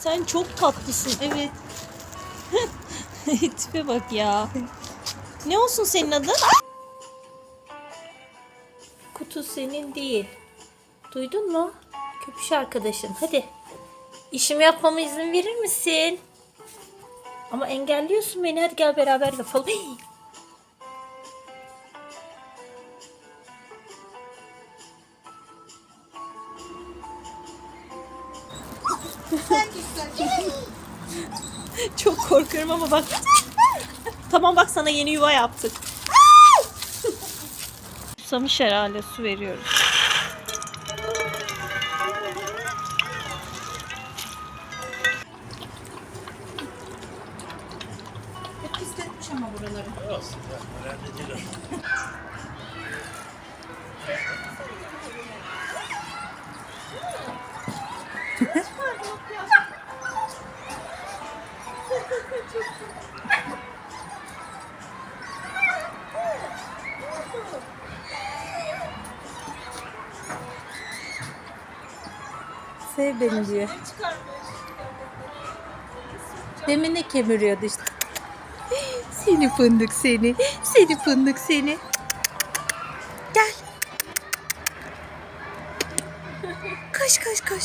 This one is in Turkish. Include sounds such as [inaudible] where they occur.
Sen çok tatlısın. Evet. [laughs] Tipe bak ya. Ne olsun senin adın? Kutu senin değil. Duydun mu? Köpüş arkadaşın. Hadi. İşimi yapmama izin verir misin? Ama engelliyorsun beni. Hadi gel beraber yapalım. [gasps] Çok korkuyorum ama bak. tamam bak sana yeni yuva yaptık. Susamış herhalde su veriyoruz. Pisletmiş ama buraları. Olsun ya, önemli değil o. Sev beni diyor. Demin ne kemiriyordu işte. Seni fındık seni. Seni fındık seni. Gel. Koş koş koş.